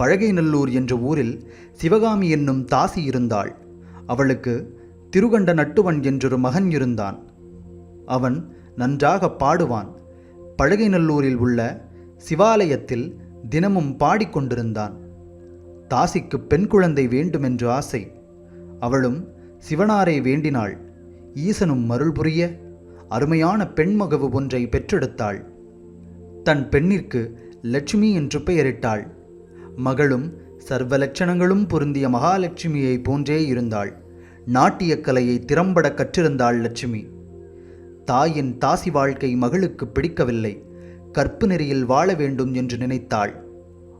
பழகைநல்லூர் என்ற ஊரில் சிவகாமி என்னும் தாசி இருந்தாள். அவளுக்கு திருகண்ட நட்டுவன் என்றொரு மகன் இருந்தான். அவன் நன்றாக பாடுவான். பழகைநல்லூரில் உள்ள சிவாலயத்தில் தினமும் பாடிக்கொண்டிருந்தான் தாசிக்கு பெண் குழந்தை வேண்டுமென்று ஆசை. அவளும் சிவனாரை வேண்டினாள். ஈசனும் மருள் புரிய அருமையான பெண்மகவு ஒன்றை பெற்றெடுத்தாள். தன் பெண்ணிற்கு லட்சுமி என்று பெயரிட்டாள். மகளும் சர்வ லட்சணங்களும் பொருந்திய மகாலட்சுமியை போன்றே இருந்தாள். நாட்டியக் கலையை திறம்பட கற்றிருந்தாள் லட்சுமி. தாயின் தாசி வாழ்க்கை மகளுக்கு பிடிக்கவில்லை. கற்பு நெறியில் வாழ வேண்டும் என்று நினைத்தாள்.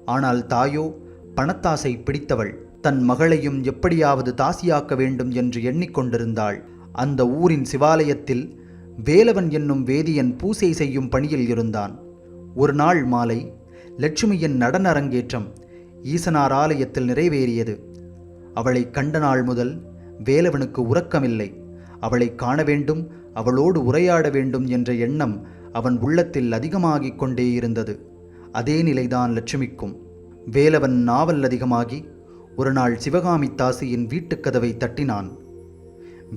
ஆனால் தாயோ பணத்தாசை பிடித்தவள். தன் மகளையும் எப்படியாவது தாசியாக்க வேண்டும் என்று எண்ணிக்கொண்டிருந்தாள் அந்த ஊரின் சிவாலயத்தில் வேலவன் என்னும் வேதியன் பூசை செய்யும் பணியில் இருந்தான். ஒரு நாள் மாலை லட்சுமியின் நடன அரங்கேற்றம். ஈசனார் ஆலயத்தில் நிறைவேறியது. அவளை கண்ட நாள் முதல் வேலவனுக்கு உறக்கமில்லை. அவளை காண வேண்டும் அவளோடு உரையாட வேண்டும் என்ற எண்ணம் அவன் உள்ளத்தில் அதிகமாகிக் கொண்டே இருந்தது. அதே நிலைதான் லட்சுமிக்கும். வேலவன் நாவல் அதிகமாகி ஒரு நாள் சிவகாமி தாசியின் வீட்டுக்கதவை தட்டினான்.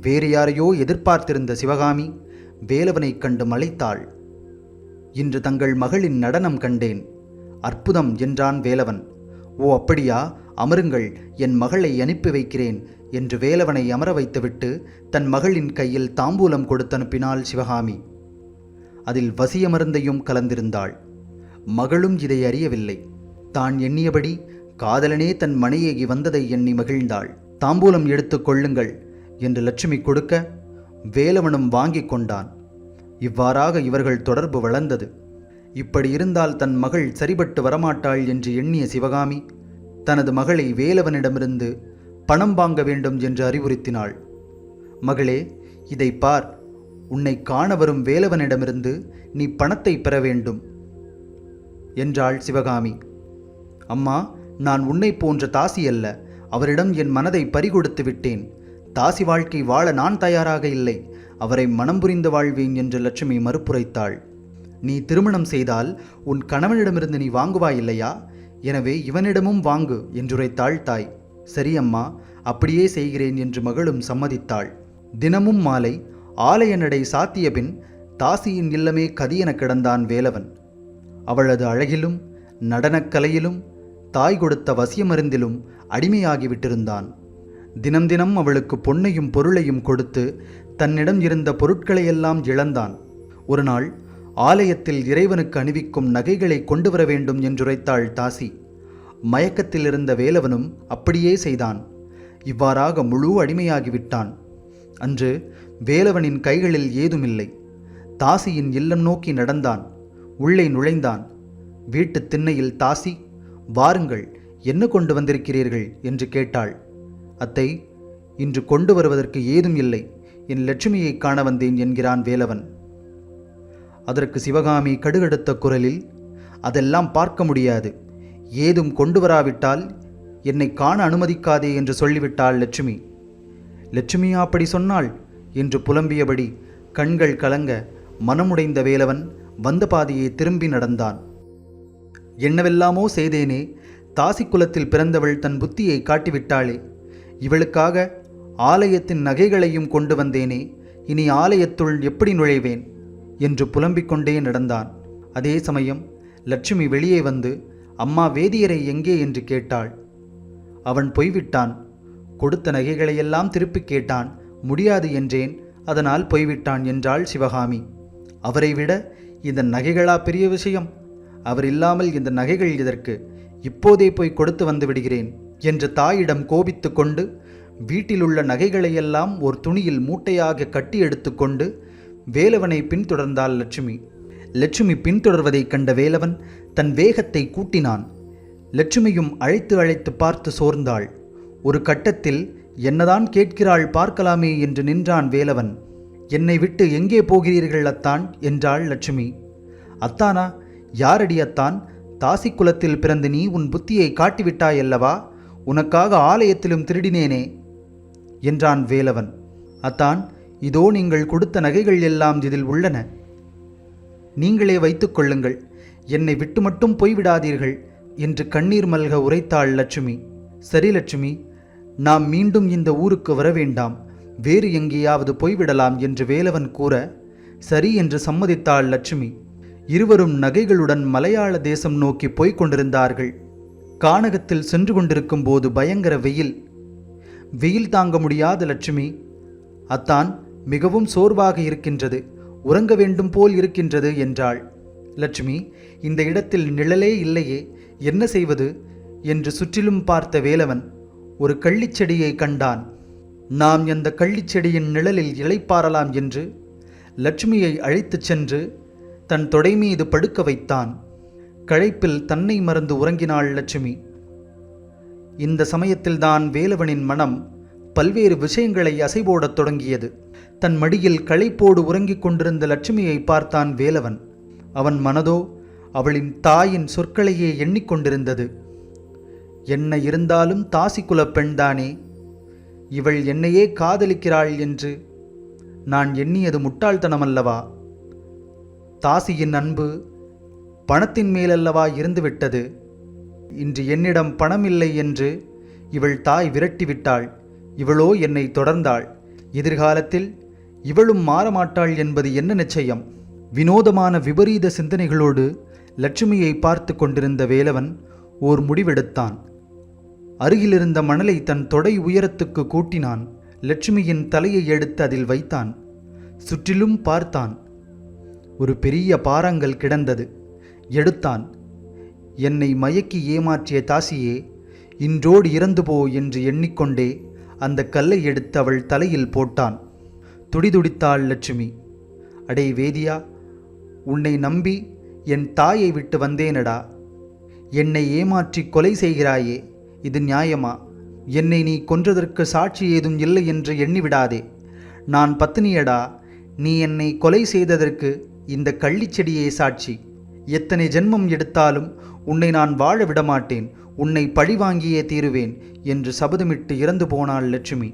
வேறு யாரையோ எதிர்பார்த்திருந்த சிவகாமி வேலவனைக் கண்டு மலைத்தாள். இன்று தங்கள் மகளின் நடனம் கண்டேன். அற்புதம் என்றான் வேலவன். ஓ அப்படியா அமருங்கள் என் மகளை அனுப்பி வைக்கிறேன் என்று வேலவனை அமர வைத்துவிட்டு தன் மகளின் கையில் தாம்பூலம் கொடுத்தனுப்பினாள் சிவகாமி. அதில் வசிய மருந்தையும் கலந்திருந்தாள். மகளும் இதை அறியவில்லை. தான் எண்ணியபடி காதலனே தன் மனையேகி வந்ததை எண்ணி மகிழ்ந்தாள். தாம்பூலம் எடுத்துக் கொள்ளுங்கள் என்று லட்சுமி கொடுக்க வேலவனும் வாங்கிக் கொண்டான். இவ்வாறாக இவர்கள் தொடர்பு வளர்ந்தது. இப்படி இருந்தால் தன் மகள் சரிபட்டு வரமாட்டாள் என்று எண்ணிய சிவகாமி தனது மகளை வேலவனிடமிருந்து பணம் வாங்க வேண்டும் என்று அறிவுறுத்தினாள். மகளே இதை பார். உன்னை காண வரும் வேலவனிடமிருந்து நீ பணத்தை பெற வேண்டும் என்றாள் சிவகாமி. அம்மா நான் உன்னை போன்ற தாசி அல்ல. அவரிடம் என் மனதை பறிகொடுத்து விட்டேன். தாசி வாழ்க்கை வாழ நான் தயாராக இல்லை. அவரை மனம் புரிந்து வாழ்வேன் என்று லட்சுமி மறுப்புரைத்தாள். நீ திருமணம் செய்தால் உன் கணவனிடமிருந்து நீ வாங்குவாய் இல்லையா எனவே இவனிடமும் வாங்கு என்றுரைத்தாள் தாய். சரி அம்மா அப்படியே செய்கிறேன் என்று மகளும் சம்மதித்தாள். தினமும் மாலை ஆலய நடை சாத்திய பின் தாசியின் இல்லமே கதியென கிடந்தான் வேலவன். அவளது அழகிலும் நடனக்கலையிலும் தாய் கொடுத்த வசிய மருந்திலும் அடிமையாகிவிட்டிருந்தான். தினம் தினம் அவளுக்கு பொன்னையும் பொருளையும் கொடுத்து தன்னிடம் இருந்த பொருட்களையெல்லாம் இழந்தான். ஒரு நாள் ஆலயத்தில் இறைவனுக்கு அணிவிக்கும் நகைகளை கொண்டு வர வேண்டும் என்றுரைத்தாள் தாசி. மயக்கத்தில் இருந்த வேலவனும் அப்படியே செய்தான். இவ்வாறாக முழு அடிமையாகிவிட்டான். அன்று வேலவனின் கைகளில் ஏதுமில்லை. தாசியின் இல்லம் நோக்கி நடந்தான். உள்ளே நுழைந்தான். வீட்டுத் திண்ணையில் தாசி வாருங்கள் என்ன கொண்டு வந்திருக்கிறீர்கள்? என்று கேட்டாள். அத்தை இன்று கொண்டு வருவதற்கு ஏதும் இல்லை. என் லட்சுமியை காண வந்தேன் என்கிறான் வேலவன். அதற்கு சிவகாமி கடுகடுத்த குரலில் அதெல்லாம் பார்க்க முடியாது. ஏதும் கொண்டு வராவிட்டால் என்னை காண அனுமதிக்காதே என்று சொல்லிவிட்டாள் லட்சுமி. லட்சுமியா அப்படி சொன்னாள் என்று புலம்பியபடி கண்கள் கலங்க மனமுடைந்த வேலவன் வந்த பாதையை திரும்பி நடந்தான். என்னவெல்லாமோ செய்தேனே தாசி குலத்தில் பிறந்தவள் தன் புத்தியை காட்டிவிட்டாளே. இவளுக்காக ஆலயத்தின் நகைகளையும் கொண்டு வந்தேனே. இனி ஆலயத்துள் எப்படி நுழைவேன்? என்று புலம்பிக் கொண்டே நடந்தான். அதே சமயம் லட்சுமி வெளியே வந்து அம்மா வேதியரை எங்கே? என்று கேட்டாள். அவன் போய்விட்டான். கொடுத்த நகைகளையெல்லாம் திருப்பிக் கேட்டான். முடியாது என்றேன். அதனால் போய்விட்டான் என்றாள் சிவகாமி. அவரை விட இந்த நகைகளா பெரிய விஷயம்? அவர் இல்லாமல் இந்த நகைகள் இதற்கு இப்போதே போய் கொடுத்து வந்து விடுகிறேன் என்று தாயிடம் கோபித்து கொண்டு வீட்டிலுள்ள நகைகளையெல்லாம் ஒரு துணியில் மூட்டையாக கட்டி எடுத்துக்கொண்டு வேலவனை பின்தொடர்ந்தாள் லட்சுமி. லட்சுமி பின்தொடர்வதைக் கண்ட வேலவன் தன் வேகத்தை கூட்டினான். லட்சுமியும் அழைத்து அழைத்து பார்த்து சோர்ந்தாள். ஒரு கட்டத்தில் என்னதான் கேட்கிறாள் பார்க்கலாமே என்று நின்றான் வேலவன். என்னை விட்டு எங்கே போகிறீர்கள் அத்தான்? என்றாள் லட்சுமி. அத்தானா யாரடி அத்தான்? தாசி குலத்தில் பிறந்து நீ உன் புத்தியை காட்டிவிட்டாயல்லவா உனக்காக ஆலயத்திலும் திருடினேனே என்றான் வேலவன். அத்தான் இதோ நீங்கள் கொடுத்த நகைகள் எல்லாம் இதில் உள்ளன. நீங்களே வைத்துக் கொள்ளுங்கள். என்னை விட்டு மட்டும் போய்விடாதீர்கள் என்று கண்ணீர் மல்க உரைத்தாள் லட்சுமி. சரி லட்சுமி நாம் மீண்டும் இந்த ஊருக்கு வர வேண்டாம் வேறு எங்கேயாவது போய்விடலாம் என்று வேலவன் கூற சரி என்று சம்மதித்தாள் லட்சுமி. இருவரும் நகைகளுடன் மலையாள தேசம் நோக்கி போய்க் கொண்டிருந்தார்கள். கானகத்தில் சென்று கொண்டிருக்கும் போது பயங்கர வெயில். வெயில் தாங்க முடியாத லட்சுமி. அத்தான் மிகவும் சோர்வாக இருக்கின்றது உறங்க வேண்டும் போல் இருக்கின்றது என்றாள். லட்சுமி இந்த இடத்தில் நிழலே இல்லையே என்ன செய்வது? என்று சுற்றிலும் பார்த்த வேலவன் ஒரு கள்ளிச்செடியை கண்டான். நாம் அந்த கள்ளிச்செடியின் நிழலில் இளைப்பாறலாம் என்று லட்சுமியை அழைத்துச் சென்று தன் தொடை மீது படுக்க வைத்தான். களைப்பில் தன்னை மறந்து உறங்கினாள் லட்சுமி. இந்த சமயத்தில்தான் வேலவனின் மனம் பல்வேறு விஷயங்களை அசைபோடத் தொடங்கியது. தன் மடியில் களைப்போடு உறங்கிக் கொண்டிருந்த லட்சுமியை பார்த்தான் வேலவன். அவன் மனதோ அவளின் தாயின் சொற்களையே எண்ணிக்கொண்டிருந்தது என்ன இருந்தாலும் தாசி பெண்தானே இவள் என்னையே காதலிக்கிறாள் என்று நான் எண்ணியது முட்டாள்தனமல்லவா? தாசியின் அன்பு பணத்தின் மேலல்லவா இருந்துவிட்டது. இன்று என்னிடம் பணம் இல்லை என்று இவள் தாய் விரட்டிவிட்டாள். இவளோ என்னை தொடர்ந்தாள். எதிர்காலத்தில் இவளும் மாறமாட்டாள் என்பது என்ன நிச்சயம்? வினோதமான விபரீத சிந்தனைகளோடு லட்சுமியை பார்த்து கொண்டிருந்த வேலவன் ஓர் முடிவெடுத்தான். அருகிலிருந்த மணலை தன் தொடை உயரத்துக்கு கூட்டினான். லட்சுமியின் தலையை எடுத்து அதில் வைத்தான். சுற்றிலும் பார்த்தான். ஒரு பெரிய பாறாங்கல் கிடந்தது. எடுத்தான். என்னை மயக்கி ஏமாற்றிய தாசியே இன்றோடு இறந்து போ என்று எண்ணிக்கொண்டே அந்த கல்லை எடுத்து அவள் தலையில் போட்டான். துடிதுடித்தாள் லட்சுமி. அடே வேதியா உன்னை நம்பி என் தாயை விட்டு வந்தேனடா. என்னை ஏமாற்றி கொலை செய்கிறாயே இது நியாயமா? என்னை நீ கொன்றதற்கு சாட்சி ஏதும் இல்லை என்று எண்ணிவிடாதே. நான் பத்தினியடா நீ என்னை கொலை செய்ததற்கு இந்த கள்ளிச்செடியே சாட்சி. எத்தனை ஜென்மம் எடுத்தாலும் உன்னை நான் வாழ விடமாட்டேன் உன்னை பழிவாங்கியே தீருவேன் என்று சபதமிட்டு இறந்து போனாள் லட்சுமி.